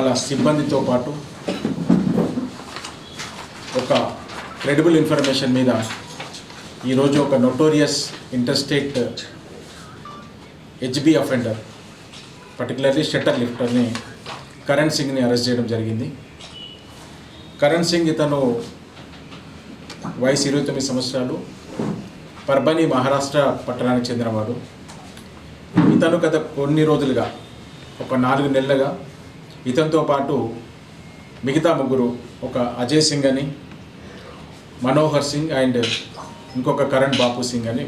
వాళ్ళ సిబ్బందితో పాటు ఒక క్రెడిబుల్ ఇన్ఫర్మేషన్ మీద ఈరోజు ఒక notorious interstate HB offender particularly shutter లిఫ్టర్ని Karan సింగ్ని అరెస్ట్ చేయడం జరిగింది. కరణ్ సింగ్ ఇతను వయసు ఇరవై తొమ్మిది సంవత్సరాలు పర్బని మహారాష్ట్ర పట్టణానికి చెందినవాడు. ఇతను గత కొన్ని రోజులుగా ఒక నాలుగు నెలలుగా ఇతనితో పాటు మిగతా ముగ్గురు ఒక అజయ్ సింగ్ అని మనోహర్ సింగ్ అండ్ ఇంకొక కరణ్ బాపు సింగ్ అని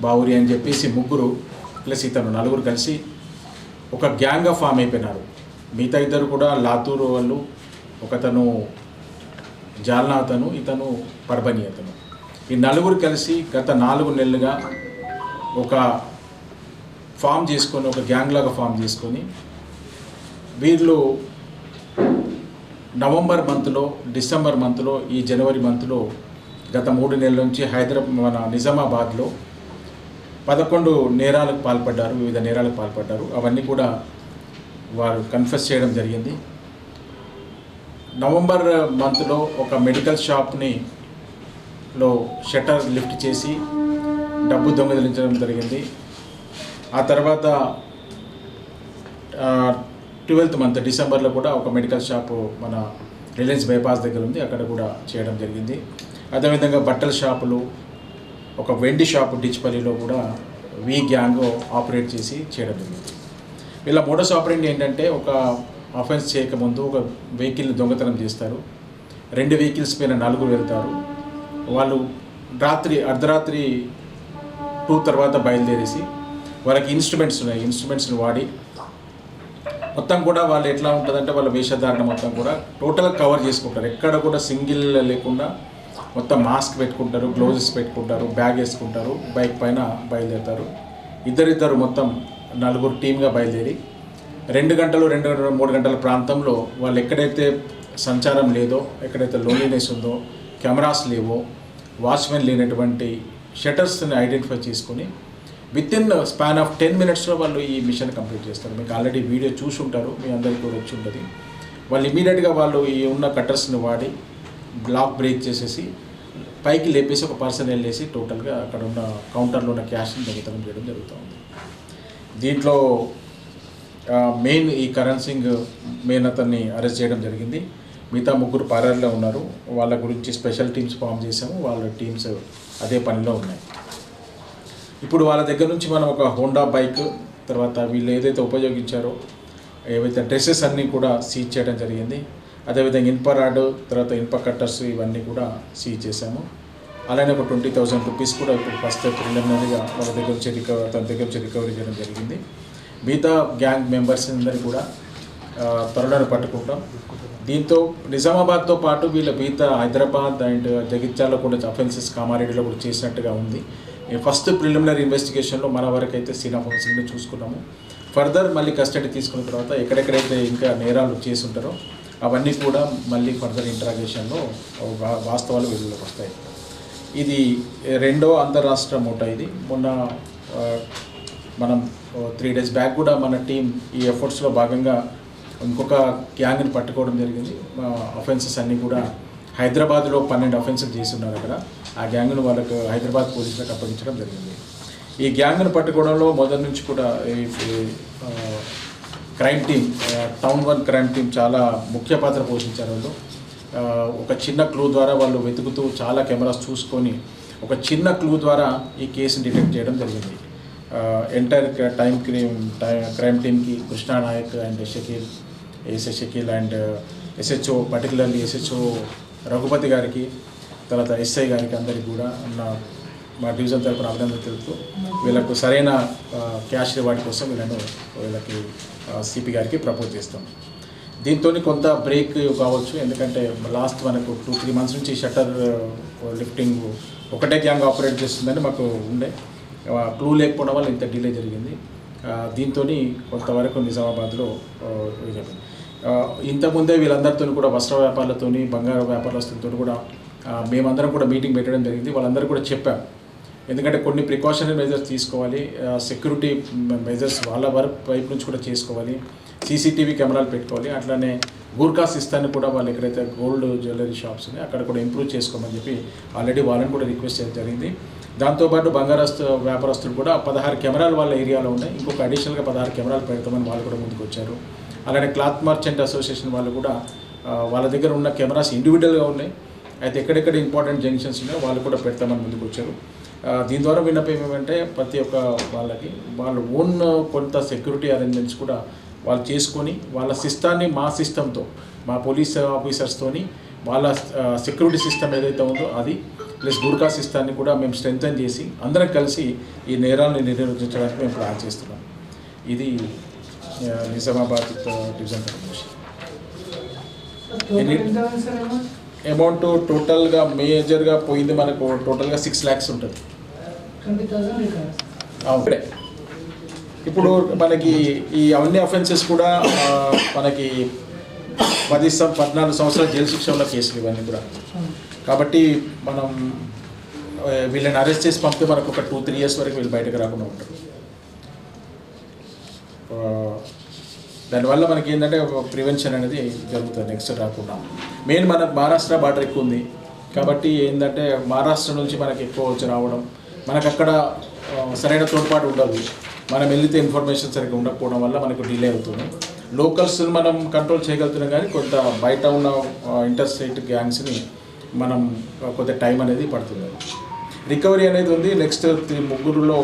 బావురి అని చెప్పేసి ముగ్గురు ప్లస్ ఇతను నలుగురు కలిసి ఒక గ్యాంగ్గా ఫామ్ అయిపోయినారు. మిగతా ఇద్దరు కూడా లాతూరు వాళ్ళు ఒకతను జాల్నా అతను ఇతను పర్బని అతను. ఈ నలుగురు కలిసి గత నాలుగు నెలలుగా ఒక ఫామ్ చేసుకొని ఒక గ్యాంగ్ లాగా ఫామ్ చేసుకొని వీళ్ళు నవంబర్ మంత్లో డిసెంబర్ మంత్లో ఈ జనవరి మంత్లో గత మూడు నెలల నుంచి హైదరాబాద్ మన నిజామాబాద్లో పదకొండు నేరాలకు పాల్పడ్డారు వివిధ నేరాలకు పాల్పడ్డారు. అవన్నీ కూడా వారు కన్ఫెస్ చేయడం జరిగింది. నవంబర్ మంత్లో ఒక మెడికల్ షాప్ని లో షట్టర్ లిఫ్ట్ చేసి డబ్బు దొంగలించడం జరిగింది. ఆ తర్వాత ట్వెల్త్ మంత్ డిసెంబర్లో కూడా ఒక మెడికల్ షాపు మన రిలయన్స్ బైపాస్ దగ్గర ఉంది. అక్కడ కూడా చేయడం జరిగింది. అదేవిధంగా బట్టల షాపులు ఒక వెండి షాపు డిచ్పల్లిలో కూడా వి గ్యాంగ్ ఆపరేట్ చేసి చేయడం జరిగింది. వీళ్ళ మోడస్ ఆపరేట్ ఏంటంటే ఒక అఫెన్స్ చేయకముందు ఒక వెహికల్ని దొంగతనం చేస్తారు. రెండు వెహికల్స్ పైన నలుగురు వెళ్తారు. వాళ్ళు రాత్రి అర్ధరాత్రి టూ తర్వాత బయలుదేరేసి వాళ్ళకి ఇన్స్ట్రుమెంట్స్ ఉన్నాయి. ఇన్స్ట్రుమెంట్స్ని వాడి మొత్తం కూడా వాళ్ళు ఎట్లా ఉంటుందంటే వాళ్ళ వేషధారణ మొత్తం కూడా టోటల్ కవర్ చేసుకుంటారు ఎక్కడ కూడా సింగిల్ లేకుండా మొత్తం మాస్క్ పెట్టుకుంటారు గ్లౌజెస్ పెట్టుకుంటారు బ్యాగ్ వేసుకుంటారు బైక్ పైన బయలుదేరుతారు. ఇద్దరిద్దరు మొత్తం నలుగురు టీమ్గా బయలుదేరి రెండు గంటలు రెండు గంటలు మూడు గంటల ప్రాంతంలో వాళ్ళు ఎక్కడైతే సంచారం లేదో ఎక్కడైతే లోన్లీనెస్ ఉందో కెమెరాస్ లేవో వాచ్మెన్ లేనటువంటి షటర్స్ని ఐడెంటిఫై చేసుకొని with in span of ten మినిట్స్లో వాళ్ళు ఈ మిషన్ కంప్లీట్ చేస్తారు. మీకు ఆల్రెడీ వీడియో చూసి ఉంటారు. మీ అందరికీ కూడా వచ్చి ఉంటుంది. వాళ్ళు ఇమీడియట్గా వాళ్ళు ఈ ఉన్న కట్టర్స్ని వాడి బ్లాక్ బ్రేక్ చేసేసి పైకి లేపేసి ఒక పర్సన్ వెళ్ళేసి టోటల్గా అక్కడ ఉన్న కౌంటర్లో ఉన్న క్యాష్ని దొంగతనం చేయడం జరుగుతూ ఉంది. దీంట్లో మెయిన్ ఈ కరణ్ సింగ్ మెయిన్ అతన్ని అరెస్ట్ చేయడం జరిగింది. మిగతా ముగ్గురు పారాల్లో ఉన్నారు. వాళ్ళ గురించి స్పెషల్ టీమ్స్ ఫామ్ చేసాము. వాళ్ళ టీమ్స్ అదే పనిలో ఉన్నాయి. ఇప్పుడు వాళ్ళ దగ్గర నుంచి మనం ఒక హోండా బైక్ తర్వాత వీళ్ళు ఏదైతే ఉపయోగించారో ఏవైతే డ్రెస్సెస్ అన్నీ కూడా సీజ్ చేయడం జరిగింది అదేవిధంగా ఇన్ప రాడ్ తర్వాత ఇన్ప కట్టర్స్ ఇవన్నీ కూడా సీజ్ చేశాము. అలానే ఒక ట్వంటీ థౌసండ్ రూపీస్ కూడా ఇప్పుడు ఫస్ట్ ప్రిలిమినరీగా వాళ్ళ దగ్గర నుంచి రికవర్ తన దగ్గర నుంచి రికవరీ చేయడం జరిగింది. మిగతా గ్యాంగ్ మెంబర్స్ అందరూ కూడా ఆ, త్వరలోనే పట్టుకుంటాం. దీంతో నిజామాబాద్తో పాటు వీళ్ళ మిగతా హైదరాబాద్ అండ్ జగిత్యాలలో కూడా అఫెన్సెస్ కామారెడ్డిలో కూడా చేసినట్టుగా ఉంది. ఫస్ట్ ప్రిలిమినరీ ఇన్వెస్టిగేషన్లో మన వరకు అయితే సీన్ ఆఫ్ చూసుకున్నాము. ఫర్దర్ మళ్ళీ కస్టడీ తీసుకున్న తర్వాత ఎక్కడెక్కడైతే ఇంకా నేరాలు చేస్తుంటారో అవన్నీ కూడా మళ్ళీ ఫర్దర్ ఇంటరాగేషన్లో వాస్తవాలు వెలుగులోకి వస్తాయి. ఇది రెండో అంతరాష్ట్ర మూట ఇది. మొన్న మనం త్రీ డేస్ బ్యాక్ కూడా మన టీం ఈ ఎఫర్ట్స్లో భాగంగా ఇంకొక గ్యాంగ్ని పట్టుకోవడం జరిగింది. అఫెన్సెస్ అన్నీ కూడా హైదరాబాద్లో పన్నెండు అఫెన్సెస్ చేసి ఉన్నారు అక్కడ. ఆ గ్యాంగ్ను వాళ్ళకు హైదరాబాద్ పోలీసులకు అప్పగించడం జరిగింది. ఈ గ్యాంగ్ను పట్టుకోవడంలో మొదటి నుంచి కూడా ఈ- crime team town one crime team చాలా ముఖ్య పాత్ర పోషించారు వాళ్ళు. ఒక చిన్న క్లూ ద్వారా వాళ్ళు వెతుకుతూ చాలా కెమెరాస్ చూసుకొని ఒక చిన్న క్లూ ద్వారా ఈ కేసుని డిటెక్ట్ చేయడం జరిగింది. ఎంటైర్ టైం క్రీమ్ క్రైమ్ టీమ్కి Krishna Nayak and Shakeel SS Shakeel and SHO particularly SHO Raghupathi గారికి తర్వాత ఎస్ఐ గారికి అందరికి కూడా నా మా డివిజన్ తరపున అభినందన తెలుపుతూ వీళ్ళకు సరైన క్యాష్ రివార్డ్ కోసం వీళ్ళను వీళ్ళకి సిపి గారికి ప్రపోజ్ చేస్తాం. దీంతో కొంత బ్రేక్ కావచ్చు ఎందుకంటే లాస్ట్ మనకు టూ త్రీ మంత్స్ నుంచి షట్టర్ లిఫ్టింగ్ ఒకటే గ్యాంగ్ ఆపరేట్ చేస్తుందని మాకు ఉండే. క్లూ లేకపోవడం వల్ల ఇంత డిలే జరిగింది. దీంతో కొంతవరకు నిజామాబాద్లో జరిగింది ఇంతకుముందే వీళ్ళందరితో కూడా వస్త్ర వ్యాపారులతో బంగారు వ్యాపారస్తులతో కూడా మేమందరం కూడా మీటింగ్ పెట్టడం జరిగింది. వాళ్ళందరూ కూడా చెప్పాం. ఎందుకంటే కొన్ని ప్రికాషనరీ మెజర్స్ తీసుకోవాలి సెక్యూరిటీ మెజర్స్ వాళ్ళ వరకు వైపు నుంచి కూడా చేసుకోవాలి సీసీటీవీ కెమెరాలు పెట్టుకోవాలి అట్లనే గూర్ఖా సిస్తాన్ని కూడా వాళ్ళు ఎక్కడైతే గోల్డ్ జ్యువెలరీ షాప్స్ ఉన్నాయి అక్కడ కూడా ఇంప్రూవ్ చేసుకోమని చెప్పి ఆల్రెడీ వాళ్ళని కూడా రిక్వెస్ట్ చేయడం జరిగింది. దాంతోపాటు బంగారస్తు వ్యాపారస్తులు కూడా పదహారు కెమెరాలు వాళ్ళ ఏరియాలో ఉన్నాయి. ఇంకొక అడిషనల్గా పదహారు కెమెరాలు పెడతామని వాళ్ళు కూడా ముందుకు వచ్చారు అలానే క్లాత్ మర్చెంట్ అసోసియేషన్ వాళ్ళు కూడా వాళ్ళ దగ్గర ఉన్న కెమెరాస్ ఇండివిజువల్గా ఉన్నాయి. అయితే ఎక్కడెక్కడ ఇంపార్టెంట్ జంక్షన్స్ ఉన్నాయో వాళ్ళు కూడా పెడతామని ముందుకు వచ్చారు దీని ద్వారా విన్నపం ఏమంటే ప్రతి ఒక్క వాళ్ళకి వాళ్ళు ఓన్ కొంత సెక్యూరిటీ అరేంజ్మెంట్స్ కూడా వాళ్ళు చేసుకొని వాళ్ళ సిస్టాన్ని మా సిస్టంతో మా పోలీస్ ఆఫీసర్స్తోని వాళ్ళ సెక్యూరిటీ సిస్టమ్ ఏదైతే ఉందో అది ప్లస్ గుర్కా సిస్టాన్ని కూడా మేము స్ట్రెంగ్తన్ చేసి అందరం కలిసి ఈ నేరాలను నిర్వహించడానికి మేము ప్లాన్ చేస్తున్నాం. ఇది నిజామాబాద్ డివిజన్ సార్ అమౌంట్ టోటల్గా మేజర్గా పోయింది మనకు టోటల్గా సిక్స్ ల్యాక్స్ ఉంటుంది. అవునే. ఇప్పుడు. మనకి ఈ అన్ని అఫెన్సెస్ కూడా మనకి పది పద్నాలుగు సంవత్సరాల జైలు శిక్ష ఉన్న కేసులు ఇవన్నీ కూడా. కాబట్టి మనం వీళ్ళని అరెస్ట్ చేసి పంపితే మనకు ఒక టూ త్రీ ఇయర్స్ వరకు వీళ్ళు బయటకు రాకుండా ఉంటారు. దానివల్ల మనకి ఏంటంటే ప్రివెన్షన్ అనేది జరుగుతుంది నెక్స్ట్ రాకుండా. మెయిన్ మనకు మహారాష్ట్ర బార్డర్ ఎక్కువ ఉంది కాబట్టి ఏంటంటే మహారాష్ట్ర నుంచి మనకి ఎక్కువ వచ్చి రావడం మనకు అక్కడ సరైన తోడ్పాటు ఉండదు. మనం వెళ్తే ఇన్ఫర్మేషన్ సరిగ్గా ఉండకపోవడం వల్ల మనకు డిలే అవుతుంది. లోకల్స్ మనం కంట్రోల్ చేయగలుగుతున్నాం కానీ కొంత బయట ఉన్న ఇంటర్స్టేట్ గ్యాంగ్స్ని మనం కొంత టైం అనేది పడుతుంది. రికవరీ అనేది ఉంది. నెక్స్ట్ ముగ్గురులో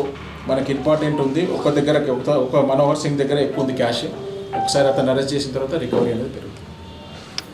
మనకి ఇంపార్టెంట్ ఉంది. ఒక దగ్గర ఒక మనోహర్ సింగ్ దగ్గర ఎక్కువ ఉంది క్యాష్ ఒకసారి అతను అరెస్ట్ చేసిన తర్వాత రికవరీ అనేది పెరుగుతుంది.